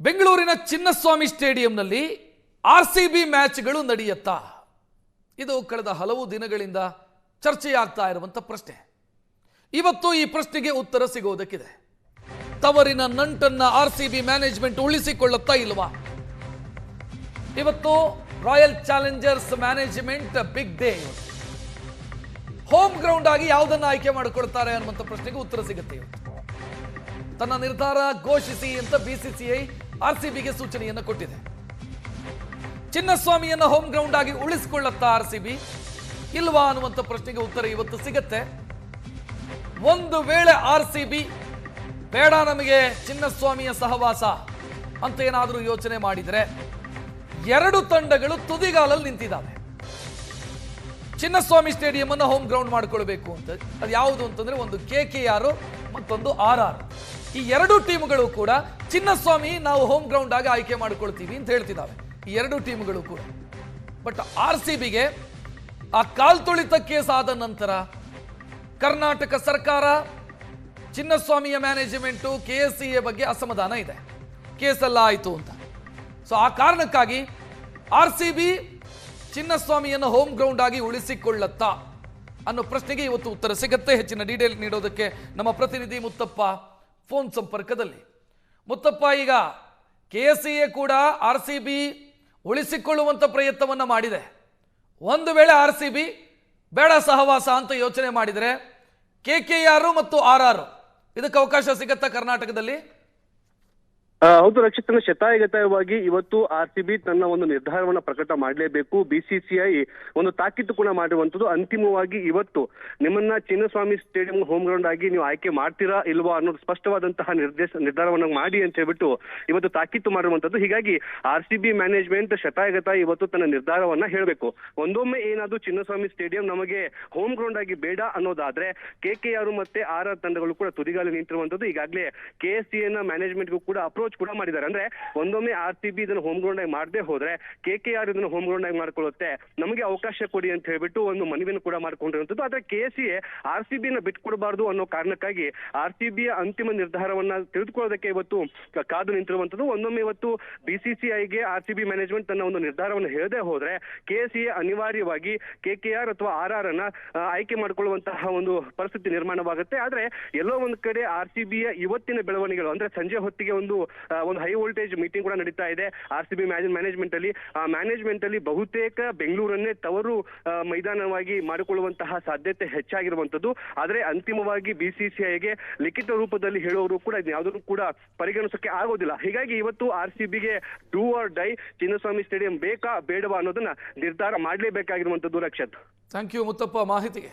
ಬೆಂಗಳೂರಿನ ಚಿನ್ನಸ್ವಾಮಿ ಸ್ಟೇಡಿಯಂನಲ್ಲಿ R C B ಮ್ಯಾಚ್ಗಳು ನಡೆಯುತ್ತಾ? ಇದು ಕಳೆದ ಹಲವು ದಿನಗಳಿಂದ ಚರ್ಚೆಯಾಗ್ತಾ ಇರುವಂಥ ಪ್ರಶ್ನೆ. ಇವತ್ತು ಈ ಪ್ರಶ್ನೆಗೆ ಉತ್ತರ ಸಿಗೋದಕ್ಕಿದೆ. ತವರಿನ ನಂಟನ್ನ ಆರ್ ಸಿ ಬಿ ಮ್ಯಾನೇಜ್ಮೆಂಟ್ ಉಳಿಸಿಕೊಳ್ಳುತ್ತಾ ಇಲ್ವಾ? ಇವತ್ತು Royal Challengers management big day. Home ground ಆಗಿ ಯಾವುದನ್ನು ಆಯ್ಕೆ ಮಾಡಿಕೊಳ್ತಾರೆ ಅನ್ನುವಂಥ ಪ್ರಶ್ನೆಗೆ ಉತ್ತರ ಸಿಗುತ್ತೆ ತನ್ನ ನಿರ್ಧಾರ ಘೋಷಿಸಿ ಅಂತ ಬಿಸಿಸಿಐ ಆರ್ ಸಿ ಬಿಗೆ ಸೂಚನೆಯನ್ನು ಕೊಟ್ಟಿದೆ. ಚಿನ್ನಸ್ವಾಮಿಯನ್ನ ಹೋಮ್ ಗ್ರೌಂಡ್ ಆಗಿ ಉಳಿಸಿಕೊಳ್ಳುತ್ತಾ ಆರ್ಸಿಬಿ? ಇಲ್ವಾ ಅನ್ನುವಂಥ ಪ್ರಶ್ನೆಗೆ ಉತ್ತರ ಇವತ್ತು ಸಿಗತ್ತೆ. ಒಂದು ವೇಳೆ ಆರ್ ಸಿ ಬಿ ಬೇಡ ನಮಗೆ ಚಿನ್ನಸ್ವಾಮಿಯ ಸಹವಾಸ ಅಂತ ಏನಾದರೂ ಯೋಚನೆ ಮಾಡಿದರೆ ಎರಡು ತಂಡಗಳು ತುದಿಗಾಲಲ್ಲಿ ನಿಂತಿದ್ದಾವೆ. ಚಿನ್ನಸ್ವಾಮಿ ಸ್ಟೇಡಿಯಂ ಅನ್ನು ಹೋಮ್ ಗ್ರೌಂಡ್ ಮಾಡ್ಕೊಳ್ಬೇಕು ಅಂತ. ಅದು ಯಾವುದು ಅಂತಂದ್ರೆ ಒಂದು ಕೆ ಕೆ ಆರ್, ಮತ್ತೊಂದು ಆರ್ ಆರ್. ಈ ಎರಡು ಟೀಮ್ಗಳು ಕೂಡ ಚಿನ್ನಸ್ವಾಮಿ ನಾವು ಹೋಮ್ ಗ್ರೌಂಡ್ ಆಗಿ ಆಯ್ಕೆ ಮಾಡ್ಕೊಳ್ತೀವಿ ಅಂತ ಹೇಳ್ತಿದ್ದಾವೆ ಈ ಎರಡು ಟೀಮ್ಗಳು ಕೂಡ. ಬಟ್ ಆರ್ ಸಿ ಬಿಗೆ ಆ ಕಾಲ್ತುಳಿತ ಕೇಸ್ ಆದ ನಂತರ ಕರ್ನಾಟಕ ಸರ್ಕಾರ ಚಿನ್ನಸ್ವಾಮಿಯ management K S C A ಬಗ್ಗೆ ಅಸಮಾಧಾನ ಇದೆ. ಕೇಸೆಲ್ಲ ಆಯಿತು ಅಂತ. ಸೊ ಆ ಕಾರಣಕ್ಕಾಗಿ ಆರ್ ಸಿ ಬಿ ಚಿನ್ನಸ್ವಾಮಿಯನ್ನು ಹೋಮ್ ಗ್ರೌಂಡ್ ಆಗಿ ಉಳಿಸಿಕೊಳ್ಳತ್ತಾ ಅನ್ನೋ ಪ್ರಶ್ನೆಗೆ ಇವತ್ತು ಉತ್ತರ ಸಿಗುತ್ತೆ. ಹೆಚ್ಚಿನ ಡೀಟೇಲ್ ನೀಡೋದಕ್ಕೆ ನಮ್ಮ ಪ್ರತಿನಿಧಿ ಮುತ್ತಪ್ಪ ಫೋನ್ ಸಂಪರ್ಕದಲ್ಲಿ. ಮುತ್ತಪ್ಪ, ಈಗ ಕೆ ಎಸ್ ಸಿ ಎ ಕೂಡ ಆರ್ ಸಿ ಬಿ ಉಳಿಸಿಕೊಳ್ಳುವಂಥ ಪ್ರಯತ್ನವನ್ನು ಮಾಡಿದೆ. ಒಂದು ವೇಳೆ ಆರ್ ಸಿ ಬಿ ಬೇಡ ಸಹವಾಸ ಅಂತ ಯೋಚನೆ ಮಾಡಿದರೆ ಕೆ ಕೆ ಆರ್ ಮತ್ತು ಆರ್ ಆರ್ ಇದಕ್ಕೆ ಅವಕಾಶ ಸಿಗತ್ತಾ ಕರ್ನಾಟಕದಲ್ಲಿ? ಹೌದು ರಕ್ಷಿತನ ಶತಾಯಗತಾಯವಾಗಿ ಇವತ್ತು ಆರ್ ಸಿ ಬಿ ತನ್ನ ಒಂದು ನಿರ್ಧಾರವನ್ನ ಪ್ರಕಟ ಮಾಡಲೇಬೇಕು. ಬಿಸಿಸಿಐ ಒಂದು ತಾಕೀತು ಕೂಡ ಮಾಡಿರುವಂತದ್ದು ಅಂತಿಮವಾಗಿ ಇವತ್ತು ನಿಮ್ಮನ್ನ ಚಿನ್ನಸ್ವಾಮಿ ಸ್ಟೇಡಿಯಂ ಹೋಮ್ ಗ್ರೌಂಡ್ ಆಗಿ ನೀವು ಆಯ್ಕೆ ಮಾಡ್ತೀರಾ ಇಲ್ವಾ ಅನ್ನೋದು ಸ್ಪಷ್ಟವಾದಂತಹ ನಿರ್ದೇಶ, ನಿರ್ಧಾರವನ್ನ ಮಾಡಿ ಅಂತ ಹೇಳ್ಬಿಟ್ಟು ಇವತ್ತು ತಾಕೀತು ಮಾಡಿರುವಂತದ್ದು ಹೀಗಾಗಿ ಆರ್ ಸಿ ಬಿ ಮ್ಯಾನೇಜ್ಮೆಂಟ್ ಶತಾಯಗತಾಯ ಇವತ್ತು ತನ್ನ ನಿರ್ಧಾರವನ್ನ ಹೇಳಬೇಕು. ಒಂದೊಮ್ಮೆ ಏನಾದ್ರೂ ಚಿನ್ನಸ್ವಾಮಿ ಸ್ಟೇಡಿಯಂ ನಮಗೆ ಹೋಮ್ ಗ್ರೌಂಡ್ ಆಗಿ ಬೇಡ ಅನ್ನೋದಾದ್ರೆ ಕೆ ಕೆ ಆರ್ ಮತ್ತೆ ಆರ್ ಆರ್ ತಂಡಗಳು ಕೂಡ ತುದಿಗಾಲಿ ನಿಂತಿರುವಂತದ್ದು ಈಗಾಗಲೇ ಕೆ ಎಸ್ ಸಿ ಎನ್ ಮ್ಯಾನೇಜ್ಮೆಂಟ್ಗೂ ಕೂಡ ಅಪ್ರೋಚ್ ಕೂಡ ಮಾಡಿದ್ದಾರೆ. ಅಂದ್ರೆ ಒಂದೊಮ್ಮೆ ಆರ್ ಸಿ ಬಿ ಇದನ್ನು ಹೋಮ್ ಗ್ರೌಂಡ್ ಆಗಿ ಮಾಡದೆ ಹೋದ್ರೆ ಕೆ ಕೆ ಆರ್ ಇದನ್ನು ಹೋಮ್ ಗ್ರೌಂಡ್ ಆಗಿ ಮಾಡ್ಕೊಳ್ಳುತ್ತೆ. ನಮಗೆ ಅವಕಾಶ ಕೊಡಿ ಅಂತ ಹೇಳ್ಬಿಟ್ಟು ಒಂದು ಮನವಿಯನ್ನು ಕೂಡ ಮಾಡ್ಕೊಂಡಿರುವಂತದ್ದು ಆದ್ರೆ K C R C B ನ ಬಿಟ್ಕೊಡಬಾರ್ದು ಅನ್ನೋ ಕಾರಣಕ್ಕಾಗಿ ಆರ್ ಸಿ ಬಿಯ ಅಂತಿಮ ನಿರ್ಧಾರವನ್ನ ತಿಳಿದುಕೊಳ್ಳೋದಕ್ಕೆ ಇವತ್ತು ಕಾದು ನಿಂತಿರುವಂತದ್ದು ಒಂದೊಮ್ಮೆ ಇವತ್ತು ಬಿಸಿಸಿಐಗೆ ಆರ್ ಸಿ ಬಿ ಮ್ಯಾನೇಜ್ಮೆಂಟ್ ತನ್ನ ಒಂದು ನಿರ್ಧಾರವನ್ನು ಹೇಳದೆ ಹೋದ್ರೆ ಕೆ ಸಿ ಅನಿವಾರ್ಯವಾಗಿ ಕೆ ಕೆ ಆರ್ ಅಥವಾ ಆರ್ ಆರ್ ಅನ್ನ ಆಯ್ಕೆ ಮಾಡಿಕೊಳ್ಳುವಂತಹ ಒಂದು ಪರಿಸ್ಥಿತಿ ನಿರ್ಮಾಣವಾಗುತ್ತೆ. ಆದ್ರೆ ಎಲ್ಲೋ ಒಂದ್ ಕಡೆ ಆರ್ ಸಿ ಬಿಯ ಇವತ್ತಿನ ಬೆಳವಣಿಗೆಗಳು, ಅಂದ್ರೆ ಸಂಜೆ ಹೊತ್ತಿಗೆ ಒಂದು ಒಂದು ಹೈ ವೋಲ್ಟೇಜ್ ಮೀಟಿಂಗ್ ಕೂಡ ನಡೀತಾ ಇದೆ ಆರ್ ಸಿ ಬಿ ಮ್ಯಾನೇಜ್ಮೆಂಟ್ ಅಲ್ಲಿ. ಆ ಮ್ಯಾನೇಜ್ಮೆಂಟ್ ಅಲ್ಲಿ ಬಹುತೇಕ ಬೆಂಗಳೂರನ್ನೇ ತವರು ಮೈದಾನವಾಗಿ ಮಾಡಿಕೊಳ್ಳುವಂತಹ ಸಾಧ್ಯತೆ ಹೆಚ್ಚಾಗಿರುವಂತದ್ದು ಆದ್ರೆ ಅಂತಿಮವಾಗಿ ಬಿಸಿಸಿಐಗೆ ಲಿಖಿತ ರೂಪದಲ್ಲಿ ಹೇಳುವವರು ಕೂಡ ಯಾವುದನ್ನು ಕೂಡ ಪರಿಗಣಿಸೋಕೆ ಆಗೋದಿಲ್ಲ. ಹೀಗಾಗಿ ಇವತ್ತು ಆರ್ ಸಿ ಬಿಗೆ do or die Chinnaswamy stadium ಬೇಕಾ ಬೇಡವಾ ಅನ್ನೋದನ್ನ ನಿರ್ಧಾರ ಮಾಡಲೇಬೇಕಾಗಿರುವಂತದ್ದು ರಕ್ಷತ್. ಥ್ಯಾಂಕ್ ಯು ಮುತ್ತಪ್ಪ ಮಾಹಿತಿಗೆ.